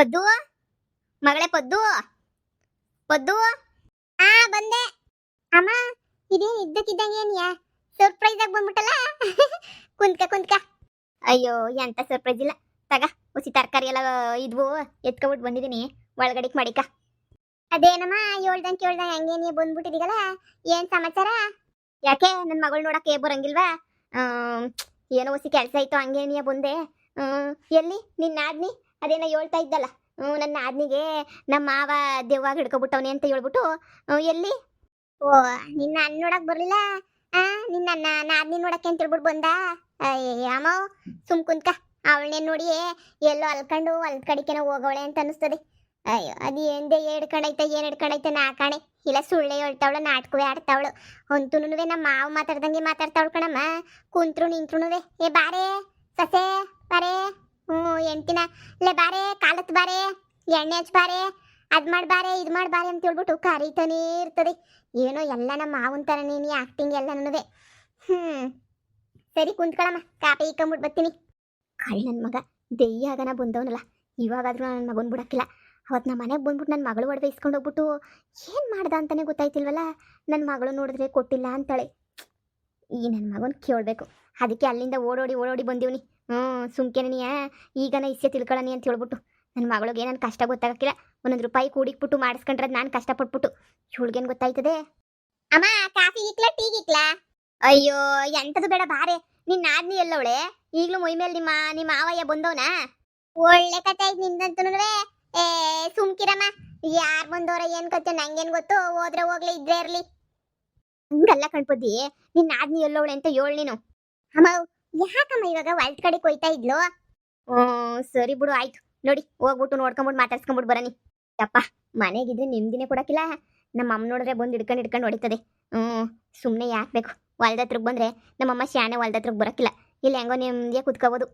ಪದ್ದು ಮಗಳೇ ಪದ್ದು ಪದ್ದು ಆ ಬಂದೆ. ಅಮ್ಮ ಇದೇನ್ ಇದ್ದಕ್ಕಿದ್ದಂಗೆ ಏನಿಯಾ? ಸರ್ಪ್ರೈಸ್ ಆಗಿ ಬಂದ್ಬಿಟ್ಟಲ್ಲ? ಕುಂತ್ಕ ಕುಂತ್ಕ. ಅಯ್ಯೋ ಎಂತ ಸರ್ಪ್ರೈಸ್ ಇಲ್ಲ. ತಗ ಹುಸಿ ತರಕಾರಿ ಎಲ್ಲ ಇದ್ವು ಎತ್ಕೊಬಿಟ್ಟು ಬಂದಿದ್ದೀನಿ ಒಳಗಡೆಕ್ ಮಾಡಿಕ. ಅದೇನಮ್ಮ ಹೇಳ್ದಂಗೆ ಕೇಳ್ದಂಗೆ ಹಂಗೆ ನೀ ಬಂದ್ಬಿಟ್ಟಿದೀಗಲ್ಲ? ಏನ್ ಸಮಾಚಾರ? ಯಾಕೆ ನನ್ನ ಮಗಳು ನೋಡಕ್ಕೆ ಬರಂಗಿಲ್ವಾ? ಏನೋ ಹೊಸಿ ಕೆಲಸ ಇತ್ತು ಹಂಗೆ ನೀ ಬಂದೆ. ಹ್ಮ್, ಎಲ್ಲಿ? ನಿನ್ನ ಆದ್ನಿ ಅದೇನೋ ಹೇಳ್ತಾ ಇದ್ದಲ್ಲ ನನ್ನ ಆದ್ನಿಗೆ ನಮ್ಮ ಮಾವ ದೆವ್ವಾಗ ಹಿಡ್ಕೊಬಿಟ್ಟವನೆ ಅಂತ ಹೇಳ್ಬಿಟ್ಟು ಎಲ್ಲಿ? ಓ, ನಿನ್ನ ಅಣ್ಣ ನೋಡಕ್ ಬರ್ಲಿಲ್ಲ? ಆ, ನಿನ್ನ ನಾದ್ನಿ ನೋಡಕ್ಕೆ ಅಂತ ಹೇಳ್ಬಿಟ್ಟು ಬಂದ? ಅಮ್ಮ ಸುಮ್ ಕುಂತ್ಕ, ಅವಳನ್ನೇ ನೋಡಿ ಎಲ್ಲೋ ಅಲ್ಕಂಡು ಅಲ್ ಕಡಿಕೆನ ಹೋಗೋಳೆ ಅಂತ ಅನಿಸ್ತದೆ. ಅಯ್ಯೋ, ಅದು ಎಂದೆ ಹಿಡ್ಕೊಂಡೈತೆ ಏನ್ ಹಿಡ್ಕೊಂಡೈತೆ ನಾ ಕಾಣೆ. ಇಲ್ಲ, ಸುಳ್ಳೆ ಹೇಳ್ತಾವಳು, ನಾಟಕವೇ ಆಡ್ತಾವಳು. ಅಂತೂನುವೆ ನಮ್ಮ ಮಾವ ಮಾತಾಡ್ದಂಗೆ ಮಾತಾಡ್ತಾವಳು ಕಣಮ್ಮ. ಕುಂತ್ರು ನಿಂತ್ರುನುವೆ. ಏ, ಬಾರೆ, ಸಸೆ, ಬಾರೆ. ಹ್ಞೂ, ಎಂಟಿನ. ಲೇ ಬಾರೆ, ಕಾಲತ್ ಬಾರೆ, ಎಣ್ಣೆ ಹಚ್ ಬಾರೆ, ಅದ್ ಮಾಡ್ಬಾರೆ ಇದ್ ಮಾಡ್ಬಾರೆ ಅಂತ ಹೇಳ್ಬಿಟ್ಟು ಕರೀತಾನೇ ಇರ್ತದೆ. ಏನೋ ಎಲ್ಲ ನಮ್ಮ ಮಾವನ್ ಥರ ನೀನು ಎಲ್ಲ ನನಗೆ ಹ್ಮ್. ಸರಿ, ಕುಂತ್ಕೊಳಮ್ಮ. ಕಾಪಿ ಇಕ್ಕಂಬಿಟ್ಟು ಬರ್ತೀನಿ. ಕಳ್ಳಿ ನನ್ನ ಮಗ ದೆಯ್ಯಾಗನ ಬಂದವನಲ್ಲ. ಇವಾಗಾದ್ರೂ ನನ್ನ ಮಗನ್ ಬಿಡಕ್ಕಿಲ್ಲ. ಅವತ್ತು ನಮ್ಮ ಮನೆಗೆ ಬಂದ್ಬಿಟ್ಟು ನನ್ನ ಮಗಳು ಒಡವೆ ಇಸ್ಕೊಂಡು ಹೋಗ್ಬಿಟ್ಟು ಏನು ಮಾಡ್ದ ಅಂತಾನೆ ಗೊತ್ತಾಯ್ತಿಲ್ವಲ್ಲ? ನನ್ನ ಮಗಳು ನೋಡಿದ್ರೆ ಕೊಟ್ಟಿಲ್ಲ ಅಂತಾಳೆ. ಈ ನನ್ನ ಮಗನ ಕೇಳಬೇಕು. ಅದಕ್ಕೆ ಅಲ್ಲಿಂದ ಓಡೋಡಿ ಓಡೋಡಿ ಬಂದೀವ್ನಿ. ಹ್ಞೂ ಈಗ ಈಗನ ಇಸ್ಸೆ ತಿಳ್ಕೊಳ್ಳನಿ ಅಂತ ಹೇಳ್ಬಿಟ್ಟು. ನನ್ನ ಮಗಳಿಗೆ ನನ್ನ ಕಷ್ಟ ಗೊತ್ತಾಗಕ್ಕಿಲ್ಲ ಒಂದೊಂದು ರೂಪಾಯಿ ಕೂಡಿಕ್ಬಿಟ್ಟು ಮಾಡಿಸ್ಕೊಂಡ್ರದ್ ನಾನು ಕಷ್ಟಪಟ್ಬಿಟ್ಟು. ಇವಳಿಗೇನು ಗೊತ್ತಾಯ್ತದೆ? ಅಮ್ಮ ಕಾಫಿ ಇಕ್ಲ ಟೀ ಇಕ್ಲ? ಅಯ್ಯೋ ಎಂತದು ಬೇಡ ಬಾರೆ. ನಿನ್ನ ಆದ್ನಿ ಎಲ್ಲವಳೆ? ಈಗಲೂ ಮೈ ಮೇಲೆ ನಿಮ್ಮ ನಿಮ್ಮ ಮಾವಯ್ಯ ಬಂದವನ? ಒಳ್ಳೆ ಕತೆ ಆಯ್ತು ನಿಂದಂತೂ ಏ ಸುಮ್ಕಿರಮ್ಮ ಯಾರ್ ಬಂದವ್ರ ಏನ್ ಗೊತ್ತು ನಂಗೇನ್ ಗೊತ್ತು? ಹೋದ್ರೆ ಹೋಗ್ಲಿ ಇದ್ರೆ ಇರ್ಲಿ. ಹಂಗಲ್ಲ ಕಣ್ಪದ್ದಿ. ನಿನ್ನ ಆದ್ನಿ ಎಲ್ಲವಳೆ ಅಂತ ಹೇಳು ನೀನು. ಅಮ್ಮ ಯಾಕಮ್ಮ ಇವಾಗ ವಲ್ಟ್ ಕಡೆ ಕೊಯ್ತಾ ಇದ್ಲು? ಸರಿ ಬಿಡು, ಆಯ್ತು. ನೋಡಿ, ಹೋಗ್ಬಿಟ್ಟು ನೋಡ್ಕೊಂಬಿಟ್ಟು ಮಾತಾಡ್ಸ್ಕೊಂಬಿಟ್ಟು ಬರನಿ ಅಪ್ಪ ಮನೆಗಿದ್ರೆ ನಿಮ್ದಿನೇ ಕೊಡಕ್ಕಿಲ್ಲ. ನಮ್ಮ ಅಮ್ಮ ನೋಡಿದ್ರೆ ಬಂದು ಹಿಡ್ಕೊಂಡು ಹಿಡ್ಕೊಂಡು ಹೊಡಿತದೆ. ಹ್ಞೂ ಸುಮ್ಮನೆ ಯಾಕೆ ಬೇಕು? ಹೊಲ್ದ ಹತ್ರಕ್ಕೆ ಬಂದರೆ ನಮ್ಮಮ್ಮ ಶಾನೆ ಹೊಲ್ದ ಹತ್ರಕ್ಕೆ ಬರೋಕ್ಕಿಲ್ಲ. ಇಲ್ಲಿ ಹೆಂಗೋ ನೆಮ್ಮದಿಯಾಗಿ ಕುತ್ಕೋಬೋದು.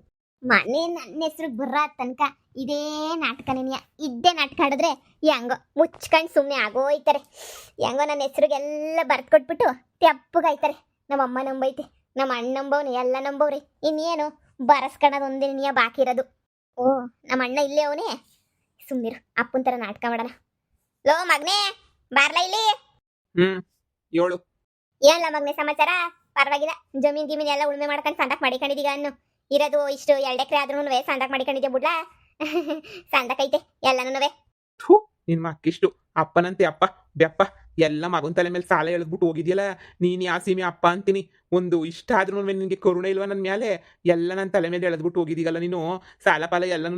ಮನೆ ನನ್ನ ಹೆಸ್ರಿಗೆ ಬರ ತನಕ. ಇದೇ ನಾಟಕ ನೆನೆಯ. ಇದ್ದೇ ನಾಟಕ ಆಡಿದ್ರೆ ಹೆಂಗೋ ಮುಚ್ಕೊಂಡು ಸುಮ್ಮನೆ ಆಗೋಯ್ತಾರೆ ಹೆಂಗೋ ನನ್ನ ಹೆಸ್ರಿಗೆಲ್ಲ ಬರ್ದು ಕೊಟ್ಬಿಟ್ಟು ತೆಪ್ಪಗಾಯ್ತಾರೆ ನಮ್ಮಮ್ಮ ನಂಬೈತೆ. ನಮ್ಮ ಅಣ್ಣ ನಂಬವ್ನು ಎಲ್ಲ ನಂಬವ್ರಿ. ಇನ್ನೇನು? ಬರಸ್ಕೊಳೋದು ಒಂದೇ ನೀಯ ಬಾಕಿ ಇರೋದು. ಓ ನಮ್ಮ ಅಣ್ಣ ಇಲ್ಲೇ ಅವನೇ? ಸುಮ್ಮನಿರು ಅಪ್ಪನ ತರ ನಾಟಕ ಮಾಡೋಣ. ಲೋ ಮಗ್ನೇ ಬಾರ್ಲ ಇಲ್ಲಿ? ಹ್ಮ್ ಏಳು. ಏನಿಲ್ಲ ಮಗ್ನೆ ಸಮಾಚಾರ? ಪರವಾಗಿಲ್ಲ ಜಮೀನ್ ಗಿಮೀನ್ ಎಲ್ಲ ಉಳುಮೆ ಮಾಡ್ಕೊಂಡು ಸಂಡಕ್ ಮಾಡಿಕೊಂಡಿದೀಗ ಅನ್ನು. ಇರೋದು ಇಷ್ಟು ಎರಡು ಎಕರೆ ಆದ್ರೂ ಸಂದಕ್ ಮಾಡಿಕೊಂಡಿದ್ದೆ ಸಂಡಕ್ ಐತೆ ಎಲ್ಲನೂ ನಿನ್ ಮಕ್ಕಿಷ್ಟು ಅಪ್ಪನಂತೆ ಅಪ್ಪ ಬೆಪ್ಪ ಎಲ್ಲ ಮಗನ ತಲೆ ಮೇಲೆ ಸಾಲ ಎಳೆದ್ಬಿಟ್ಟು ಹೋಗಿದ್ಯಲ್ಲ ನೀನು ಯಾ ಸೀಮೆ ಅಪ್ಪ ಅಂತೀನಿ. ಒಂದು ಇಷ್ಟ ಆದ್ರೂ ನಿನಗೆ ಕರುಣೆ ಇಲ್ವಾ ನನ್ನ ಮೇಲೆ ಎಲ್ಲ ನನ್ನ ತಲೆ ಮೇಲೆ ಎಳೆದ್ಬಿಟ್ಟು ಹೋಗಿದೀಗಲ್ಲ ನೀನು. ಸಾಲ ಪಾಲ ಎಲ್ಲನೂ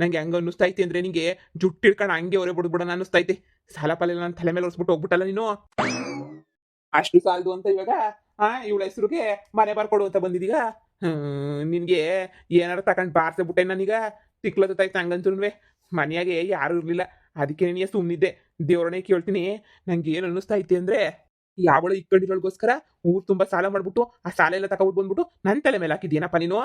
ನಂಗೆ ಹೆಂಗ ಐತಿ ಅಂದ್ರೆ ನಿಂಗೆ ಜುಟ್ಟು ಹಿಡ್ಕೊಂಡು ಹಂಗೆ ಹೊರೆ ಬಿಡ್ಬಿಡೋಣ ಐತಿ ಸಾಲ ಪಾಲ ನನ್ನ ತಲೆ ಮೇಲೆ ಹೊಸ್ಬಿಟ್ಟು ಹೋಗ್ಬಿಟ್ಟಲ್ಲ ನೀನು. ಅಷ್ಟು ಸಾಲದು ಅಂತ ಇವಾಗ ಆ ಇವಳ ಹೆಸರುಗೆ ಮನೆ ಬರ್ಕೊಡು ಅಂತ ಬಂದಿದೀಗ. ಹ್ಮ್, ನಿನ್ಗೆ ಏನಾರು ತಗೊಂಡು ಬಾರ್ಸಬಿಟ್ಟೆ ನನಗ. ತಿಕ್ಲತ್ತಾಯ್ತು ಹಂಗಂತೂ ಮನೆಯಾಗೆ ಯಾರು ಇರ್ಲಿಲ್ಲ. ಅದಕ್ಕೆ ನೀ ಸುಮ್ಮನಿದ್ದೆ ದೇವ್ರನ್ನೇ ಕೇಳ್ತೀನಿ. ನಂಗೆ ಏನು ಅನ್ನಿಸ್ತೈತೆ ಅಂದ್ರೆ ಯಾವಳು ಇಕ್ಕಂಡಿರೋಳ್ಗೋಸ್ಕರ ಊರು ತುಂಬಾ ಸಾಲ ಮಾಡ್ಬಿಟ್ಟು ಆ ಸಾಲ ಎಲ್ಲ ತಗೊಂಡ್ಬಿಟ್ಟು ಬಂದ್ಬಿಟ್ಟು ನನ್ ತಲೆ ಮೇಲೆ ಹಾಕಿದ್ಯೇನಪ್ಪ ನೀನು?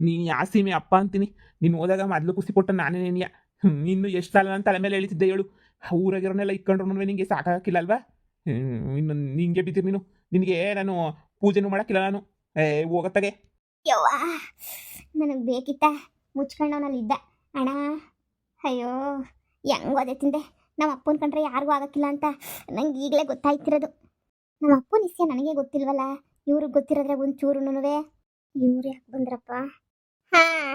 ನೀನು ಯಾ ಸೀಮೆ ಅಪ್ಪ ಅಂತೀನಿ. ನೀನು ಹೋದಾಗ ಮೊದ್ಲು ಖುಷಿ ಕೊಟ್ಟ ನಾನೇ ನೀನ್ಯ ನಿನ್ನ ಎಷ್ಟು ಸಾಲ ನನ್ನ ತಲೆ ಮೇಲೆ ಎಳಿತಿದ್ದೆ ಹೇಳು. ಊರಾಗಿರೋನೆಲ್ಲ ಇಕ್ಕೊಂಡ್ರು ನಿಂಗೆ ಸಾಕಾಗಿಲ್ಲ ಅಲ್ವಾ? ಹ್ಮ್, ಇನ್ನು ನಿಂಗೆ ಬಿದ್ದಿರ್ ನೀನು. ನಿನಗೆ ನಾನು ಪೂಜೆನೂ ಮಾಡಕ್ಕಿಲ್ಲ ನಾನು. ಏ ಹೋಗತ್ತಾಗೆ ನನಗೆ ಬೇಕಿತ್ತ? ಮುಚ್ಕೊಂಡವನಲ್ಲಿದ್ದ. ಅಣ್ಣ, ಅಯ್ಯೋ, ಹೆಂಗ್ ಅದೇ ತಿಂದೆ. ನಮ್ಮ ಅಪ್ಪನ ಕಂಡ್ರೆ ಯಾರಿಗೂ ಆಗೋಕ್ಕಿಲ್ಲ ಅಂತ ನಂಗೆ ಈಗಲೇ ಗೊತ್ತಾಯ್ತಿರೋದು. ನಮ್ಮ ಅಪ್ಪನ ಇಸ್ಯ ನನಗೆ ಗೊತ್ತಿಲ್ವಲ್ಲ? ಇವ್ರಿಗೆ ಗೊತ್ತಿರೋದ್ರೆ ಒಂದು ಚೂರುನುವೆ ಇವ್ರು ಯಾಕೆ ಬಂದ್ರಪ್ಪ? ಹಾ,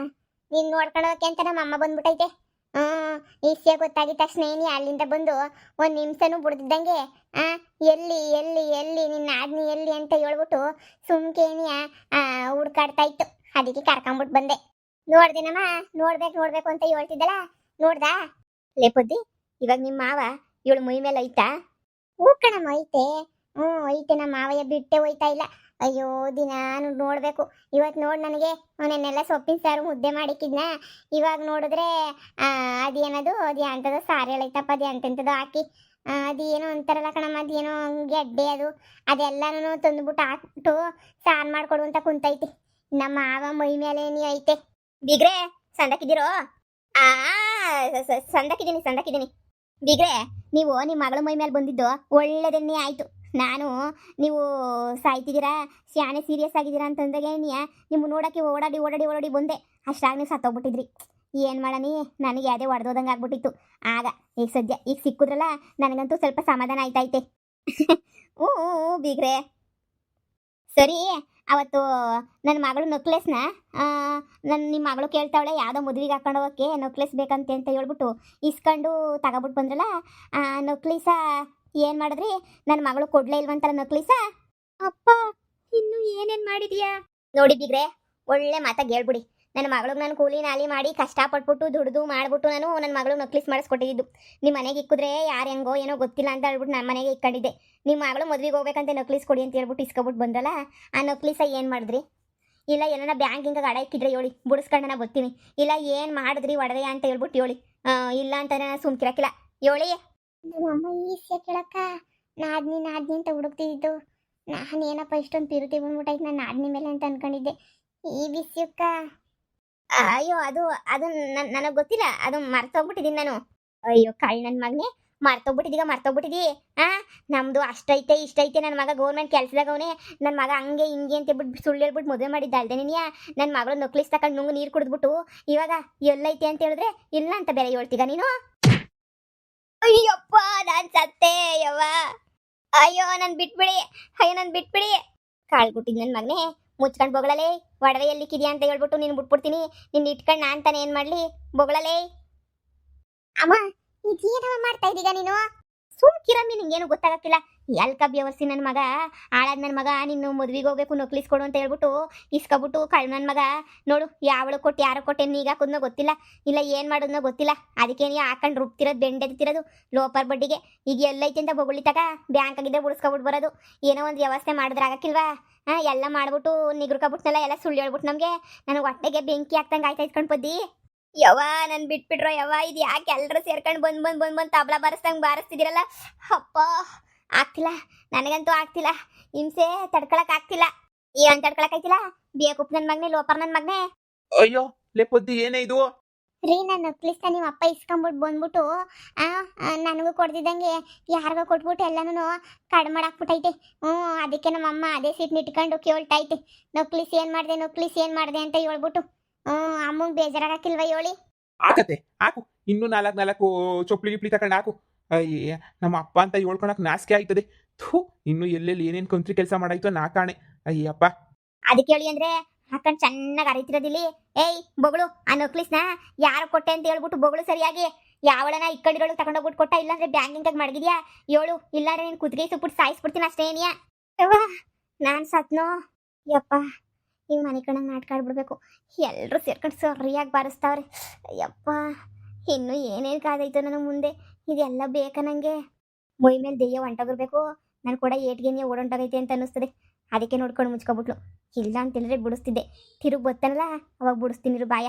ನೀನು ನೋಡ್ಕೊಳೋಕೆ ಅಂತ ನಮ್ಮ ಅಮ್ಮ ಬಂದ್ಬಿಟ್ಟೈತೆ ಹ್ಞೂ ಇಸ್ಯ ಗೊತ್ತಾಗಿದ್ದ ತಕ್ಷಣ ಏನಿ ಅಲ್ಲಿಂದ ಬಂದು ಒಂದು ನಿಮಿಷನೂ ಬಿಡ್ದಿದ್ದಂಗೆ, ಆ, ಎಲ್ಲಿ ಎಲ್ಲಿ ಎಲ್ಲಿ, ನಿನ್ನ ಆಜ್ಞೆ ಎಲ್ಲಿ ಅಂತ ಹೇಳ್ಬಿಟ್ಟು ಸುಮ್ಕೇನಿಯ ಹುಡ್ಕಾಡ್ತಾ ಇತ್ತು. ಅದಕ್ಕೆ ಕರ್ಕೊಂಬಿಟ್ಟು ಬಂದೆ. ನೋಡ್ದಿನಮ್ಮ, ನೋಡ್ಬೇಕು ನೋಡ್ಬೇಕು ಅಂತ ಹೇಳ್ತಿದ್ದಲ್ಲ, ನೋಡ್ದಾ? ಲೇ ಪುದ್ದಿ, ಇವಾಗ ನಿಮ್ಮ ಮಾವ ಇವಳು ಮೈ ಮೇಲೆ ಐತಾ ಹೂ ಕಣಮ್ಮ ಐತೆ ಹ್ಞೂ ಐತೆ ನಮ್ಮ ಮಾವಯ್ಯ ಬಿಟ್ಟೆ ಹೋಯ್ತಾ ಇಲ್ಲ. ಅಯ್ಯೋ ದಿನ ನೋಡ್ಬೇಕು. ಇವತ್ತು ನೋಡಿ ನನಗೆ ಅವನೆಲ್ಲ ಸೊಪ್ಪಿನ ಸಾರು ಮುದ್ದೆ ಮಾಡಿಕ್ಕಿದ್ನ. ಇವಾಗ ನೋಡಿದ್ರೆ ಅದೇನದು ಅದು ಎಂಥದ್ದು ಸಾರು ಹೇಳೈತಪ್ಪ ಅದು ಎಂತೆಂಥದ್ದು ಹಾಕಿ ಅದೇನೋ ಅಂತಾರಲ್ಲ ಕಣಮ್ಮ, ಅದೇನೋ ಗೆಡ್ಡೆ ಅದು. ಅದೆಲ್ಲನೂ ತಂದ್ಬಿಟ್ಟು ಹಾಕ್ಬಿಟ್ಟು ಸಾರು ಮಾಡ್ಕೊಡುವಂತ ಕುಂತೈತಿ. ನಮ್ಮ ಮಾವ ಮೈ ಮೇಲೆ ನೀ ಐತೆ. ಬಿಗ್ರೆ, ಸಂದಕ್ಕಿದ್ದೀರೋ? ಆ ಸಂದಕ್ಕಿದ್ದೀನಿ ಸಂದಕ್ಕಿದ್ದೀನಿ. ಬಿಗ್ರೆ, ನೀವು ನಿಮ್ಮ ಮಗಳ ಮೈ ಮೇಲೆ ಬಂದಿದ್ದು ಒಳ್ಳೆದನ್ನೇ ಆಯ್ತು. ನಾನು, ನೀವು ಸಾಯ್ತಿದ್ದೀರಾ? ಶಾನೆ ಸೀರಿಯಸ್ ಆಗಿದ್ದೀರಾ ಅಂತಂದಾಗ ನಿಮ್ಮ ನೋಡೋಕ್ಕೆ ಓಡಾಡಿ ಓಡಾಡಿ ಓಡಾಡಿ ಬಂದೆ. ಅಷ್ಟಾಗಿ ನೀವು ಸತ್ತೋಗ್ಬಿಟ್ಟಿದ್ರಿ. ಏನು ಮಾಡನಿ ನನಗೆ ಯಾವುದೇ ಹೊಡೆದೋದಂಗೆ ಆಗ್ಬಿಟ್ಟಿತ್ತು. ಆಗ, ಈಗ ಸದ್ಯ, ಈಗ ಸಿಕ್ಕಿದ್ರಲ್ಲ, ನನಗಂತೂ ಸ್ವಲ್ಪ ಸಮಾಧಾನ ಆಯ್ತೈತೆ ಓ ಹ್ಞೂ ಬೀಗ್ರೆ. ಸರಿ ಅವತ್ತು ನನ್ನ ಮಗಳು ನಕ್ಲೆಸ್ನ ನನ್ನ ನಿಮ್ಮ ಮಗಳು ಕೇಳ್ತಾವಳೆ, ಯಾವುದೋ ಮದುವೆಗೆ ಹಾಕೊಂಡು ಹೋಗೋಕ್ಕೆ ನಕ್ಲೆಸ್ ಬೇಕಂತೆ ಅಂತ ಹೇಳ್ಬಿಟ್ಟು ಇಸ್ಕೊಂಡು ತಗೊಬಿಟ್ಟು ಬಂದ್ರಲ್ಲ, ಆ, ನಕ್ಲೀಸ ಏನು ಮಾಡಿದ್ರಿ? ನನ್ನ ಮಗಳು ಕೊಡ್ಲೇ ಇಲ್ವಂತಲ್ಲ ನಕ್ಲೀಸ? ಅಪ್ಪ, ಇನ್ನು ಏನೇನು ಮಾಡಿದೀಯಾ? ನೋಡಿ ಬಿಗ್ರೆ, ಒಳ್ಳೆ ಮಾತಾಗಿ ಹೇಳ್ಬಿಡಿ. ನನ್ನ ಮಗಳಿಗೆ ನಾನು ಕೂಲಿ ನಾಲಿ ಮಾಡಿ ಕಷ್ಟಪಟ್ಬಿಟ್ಟು ದುಡ್ದು ಮಾಡಿಬಿಟ್ಟು ನಾನು ನನ್ನ ಮಗಳು ನಕ್ಲಿಸ್ ಮಾಡಿಸ್ಕೊಟ್ಟಿದ್ದು. ನಿಮ್ಮ ಮನೆಗೆ ಇಕ್ಕಿದ್ರೆ ಯಾರು ಹೆಂಗೋ ಏನೋ ಗೊತ್ತಿಲ್ಲ ಅಂತ ಹೇಳ್ಬಿಟ್ಟು ನಮ್ಮ ಮನೆಗೆ ಇಕ್ಕಂಡಿದ್ದೆ. ನಿಮ್ಮ ಮಗಳು ಮದುವೆಗೆ ಹೋಗ್ಬೇಕಂತ ನಕ್ಲಿಸ್ ಕೊಡಿ ಅಂತ ಹೇಳ್ಬಿಟ್ಟು ಇಸ್ಕೊಬಿಟ್ಟು ಬಂದಲ್ಲ, ಆ ನಕ್ಲಿಸ ಏನು ಮಾಡಿದ್ರಿ? ಇಲ್ಲ ಏನಾರ ಹಿಂಗೆ ಅಡ ಇಕ್ಕಿದ್ರೆ ಹೇಳಿ ಬುಡಿಸ್ಕೊಂಡು ನಾ ಬರ್ತೀನಿ. ಇಲ್ಲ ಏನು ಮಾಡಿದ್ರಿ ಒಡವೆ ಅಂತ ಹೇಳ್ಬಿಟ್ಟು ಹೇಳಿ. ಇಲ್ಲ ಅಂತ ನಾನು ಸುಮ್ಕಿರಕ್ಕಿಲ್ಲ ಹೇಳಿ. ಅಮ್ಮ ಈಸ್ಯ ಕೇಳಕ್ಕ. ನಾದ್ನಿ ನಾದ್ನಿ ಅಂತ ಹುಡುಕ್ತಿದ್ದು. ನಾನು ಏನಪ್ಪ ಇಷ್ಟೊಂದು ತಿರುತಿ ಬಂದ್ಬಿಟ್ಟಾಯ್ತು ನಾನು ನಾದ್ನಿ ಮೇಲೆ ಅಂತ ಅನ್ಕೊಂಡಿದ್ದೆ. ಈ ಬಿಸ್ಯಕ್ಕ ಅಯ್ಯೋ, ಅದು ಅದು ನನಗೆ ಗೊತ್ತಿಲ್ಲ. ಅದು ಮರ್ತೋಗ್ಬಿಟ್ಟಿದ್ದೀನಿ ನಾನು. ಅಯ್ಯೋ, ಕಳ್ ನನ್ನ ಮಗನೇ. ಮರ್ತೋಗ್ಬಿಟ್ಟಿದೀಗ, ಮರ್ತೋಗ್ಬಿಟ್ಟಿದಿ. ಆ, ನಮ್ದು ಅಷ್ಟೈತೆ, ಇಷ್ಟೈತೆ ನನ್ನ ಮಗ. ಗೌರ್ಮೆಂಟ್ ಕೆಲ್ಸದಾಗ ಅವನೇ. ನನ್ನ ಮಗ ಹಂಗೆ, ಹಿಂಗೆ ಅಂತ ಹೇಳ್ಬಿಟ್ಟು ಸುಳ್ಳು ಹೇಳ್ಬಿಟ್ಟು ಮದುವೆ ಮಾಡಿದ್ದ ಅಲ್ದೆ ನೀನಿಯ? ನನ್ನ ಮಗಳು ನೊಕ್ಲಿಸ್ ತಕೊಂಡು ನುಂಗು ನೀರು ಕುಡಿದ್ಬಿಟ್ಟು ಇವಾಗ ಎಲ್ಲೈತೆ ಅಂತ ಹೇಳಿದ್ರೆ ಇಲ್ಲ ಅಂತ ಬೆಲೆ ಹೇಳ್ತೀಗ ನೀನು? ಅಯ್ಯಪ್ಪ, ನಾನ್ ಸತ್ತೆ ಅಯ್ಯವ್ವ ಅಯ್ಯೋ, ನನ್ ಬಿಟ್ಬಿಡಿ. ಅಯ್ಯೋ, ನನ್ ಬಿಟ್ಬಿಡಿ. ಕಾಳ್ಬಿಟ್ಟಿದ್ ನನ್ ಮಗನೇ. ಮುಚ್ಕೊಂಡ್ ಬೊಗಳಲೇ ಒಡವೆ ಎಲ್ಲಿಕ್ಕಿದ್ಯಾ ಅಂತ ಹೇಳ್ಬಿಟ್ಟು ನೀನು ಬಿಟ್ಬಿಡ್ತೀನಿ. ನಿನ್ನ ಇಟ್ಕೊಂಡು ನಾನ್ ತಾನೇ ಏನ್ ಮಾಡ್ಲಿ? ಬೊಗಳಲೇ. ಅಮ್ಮ ಇದೇನವ ಮಾಡ್ತಾ ಇದೀಗ ನೀನು? ಸುಮ್ ಸುಮ್ಕಿರಮ್ಮಿ ನಿಂಗೇನು ಗೊತ್ತಾಗಕ್ಕಿಲ್ಲ. ಎಲ್ಕ ಬೇವರ್ಸಿ ನನ್ನ ಮಗ? ಆಳಾದ ನನ್ನ ಮಗ, ನಿನ್ನ ಮದ್ವಿಗೆ ಹೋಗ್ಬೇಕು ನಕ್ಲಿಸ್ ಕೊಡು ಅಂತ ಹೇಳ್ಬಿಟ್ಟು ಇಸ್ಕೊಬಿಟ್ಟು ಕಳ್ ನನ್ನ ಮಗ. ನೋಡು, ಯಾವಳು ಕೊಟ್ಟು ಯಾರು ಕೊಟ್ಟೆ ನೀಗ ಹಾಕೋದ್ನೋ ಗೊತ್ತಿಲ್ಲ. ಇಲ್ಲ, ಏನು ಮಾಡೋದ್ನೋ ಗೊತ್ತಿಲ್ಲ. ಅದಕ್ಕೆ ನೀ ಹಾಕೊಂಡು ರುಬ್ತಿರೋದು ಬೆಂಡೆದಿತ್ತಿರೋದು ಲೋಪರ್ ಬಡ್ಡಿಗೆ. ಈಗ ಎಲ್ಲೈತೆ ಅಂತ ಬೊಗಳಿತಾಗ ಬ್ಯಾಂಕ್ ಆಗಿದ್ದೆ ಬಿಡಿಸ್ಕೊಬಿಟ್ಟು ಬರೋದು. ಏನೋ ಒಂದು ವ್ಯವಸ್ಥೆ ಮಾಡಿದ್ರೆ ಆಗಕ್ಕಿಲ್ವಾ? ಹಾಂ ಎಲ್ಲ ಮಾಡ್ಬಿಟ್ಟು ನಿಗ್ರಕೊಬಿಟ್ನಲ್ಲ, ಎಲ್ಲ ಸುಳ್ಳು ಹೇಳ್ಬಿಟ್ಟು ನಮಗೆ. ನನಗೆ ಹೊಟ್ಟೆಗೆ ಬೆಂಕಿ ಹಾಕ್ದಂಗೆ ಆಯ್ತಾ ಇಟ್ಕೊಂಡು ಬದ್ದಿ ಯವ್ವ, ನನ್ ಬಿಟ್ಬಿಟ್ರೋ ಯವ್ವ ಇದು ಯಾಕೆ ಎಲ್ಲರೂ ಸೇರ್ಕೊಂಡು ಬಂದ್ ಬಂದ್ ಬಂದ್ ಬಂದ್ ತಬಲ ಬಾರಿಸ್ದಂಗೆ ಬಾರಿಸ್ತಿದ್ದೀರಲ್ಲ? ಅಪ್ಪ. ಆಗ್ತಿಲ್ಲ. ನನಗಂತೂ ಆಗ್ತಿಲ್ಲ. ಹಿಂಸೆ ತಡ್ಕೊಳಕ್ ಆಗ್ತಿಲ್ಲ. ಏನ್ ತಡ್ಕೊಳಕ್ ಆಯ್ತಿಲ್ಲ ಕುಪ್ ನನ್ ಮಗ್ನೆ ಲೋಪರ್ ನನ್ ಮಗ್ನೆ. ಅಯ್ಯೋ ಲೇ ಪೊದ್ದಿ ಏನೇ ಇದು? ರೀ ನನ್ನ ನಕ್ಲಿಸ್ನ ನಿಮ್ಮ ಅಪ್ಪ ಇಸ್ಕೊಂಬಿಟ್ಟು ಬಂದ್ಬಿಟ್ಟು ನನಗೂ ಕೊಡ್ದಿದ್ದಂಗೆ ಯಾರಿಗೋ ಕೊಟ್ಬಿಟ್ಟು ಎಲ್ಲನೂ ಕಡಿಮೆ ಮಾಡಾಕ್ಬಿಟ್ಟೈತೆ. ಹ್ಞೂ ಅದಕ್ಕೆ ನಮ್ಮಮ್ಮ ಅದೇ ಸೀಟ್ ನಿಟ್ಕೊಂಡು ಕೇಳ್ತೈತೆ ನಕ್ಲಿಸ್ ಏನ್ ಮಾಡ್ದೆ ನಕ್ಲಿಸ್ ಏನ್ ಮಾಡ್ದೆ ಅಂತ ಹೇಳ್ಬಿಟ್ಟು. ಹ್ಞೂ ಅಮ್ಮಂಗೆ ಬೇಜಾರಾಗಕ್ಕಿಲ್ವ ಹೇಳಿ? ಹಾಕತ್ತೆ ಹಾಕು. ಇನ್ನೂ ನಾಲ್ಕು ನಾಲ್ಕು ಚೊಪ್ಲಿ ಗಿಪ್ಲಿ ತಗೊಂಡು ಹಾಕು. ಅಯ್ಯ ನಮ್ಮ ಅಪ್ಪ ಅಂತ ಹೇಳ್ಕೊಳಕ್ ನಾಸಿಕೆ ಆಯ್ತದೆ. ಥೂ, ಇನ್ನು ಎಲ್ಲೆಲ್ಲಿ ಏನೇನು ಕುಂತ್ರಿ ಕೆಲಸ ಮಾಡಾಯ್ತು ನಾ ಕಾಣೆ. ಅಯ್ಯಪ್ಪ. ಅದಕ್ಕೆ ಹೇಳಿ ಅಂದ್ರೆ ಹಾಕೊಂಡು ಚೆನ್ನಾಗಿ ಅರಿತಿರೋದಿಲ್ಲಿ, ಏಯ್, ಬೊಗಳು, ಆ ನಕ್ಲಿಸ್ನ ಯಾರು ಕೊಟ್ಟೆ ಅಂತ ಹೇಳ್ಬಿಟ್ಟು ಬೊಗಳು ಸರಿಯಾಗಿ ಯಾವಳನ ಇಕ್ಕಡಿಗಳು ತಗೊಂಡೋಗ್ಬಿಟ್ಟು ಕೊಟ್ಟ? ಇಲ್ಲಾಂದ್ರೆ ಬ್ಯಾಂಕಿಂಗ್ ಮಾಡಿದ್ಯಾ ಏಳು, ಇಲ್ಲಾಂದ್ರೆ ನೀನು ಕುತ್ತಿಗೆ ಸುಟ್ಬಿಟ್ಟು ಸಾಯಿಸ್ಬಿಡ್ತೀನಿ ಅಷ್ಟೇ ಏನಿಯಾ ನಾನ್ ಸತ್ನೋ? ಯಪ್ಪ, ಈ ಮನೆ ಕಣಂಗೆ ನಾಟಕ ಬಿಡ್ಬೇಕು ಎಲ್ಲರೂ ಸೇರ್ಕೊಂಡು ಸರಿಯಾಗಿ ಬಾರಿಸ್ತಾವ್ರೆ. ಯಪ್ಪ ಇನ್ನು ಏನೇನ್ ಕಾದೈತೋ ನನಗೆ ಮುಂದೆ. ಇದೆಲ್ಲ ಬೇಕಾ ನನಗೆ ಮೈ ಮೇಲೆ ದೆಯ್ಯ ಹೊಂಟೋಗಿರ್ಬೇಕು ನಾನು ಕೂಡ ಏಟ್ಗೆನೆ ಓಡೊಂಟೋಗೈತೆ ಅಂತ ಅನ್ನಿಸ್ತದೆ. ಅದಕ್ಕೆ ನೋಡ್ಕೊಂಡು ಮುಚ್ಕೊಬಿಟ್ಲು. ಇಲ್ಲ ಅಂತೇಳಿದ್ರೆ ಬಿಡಿಸ್ತಿದ್ದೆ. ತಿರುಗಿ ಬರ್ತಾನಲ್ಲ ಅವಾಗ ಬಿಡಿಸ್ತೀನಿ ಬಾಯ.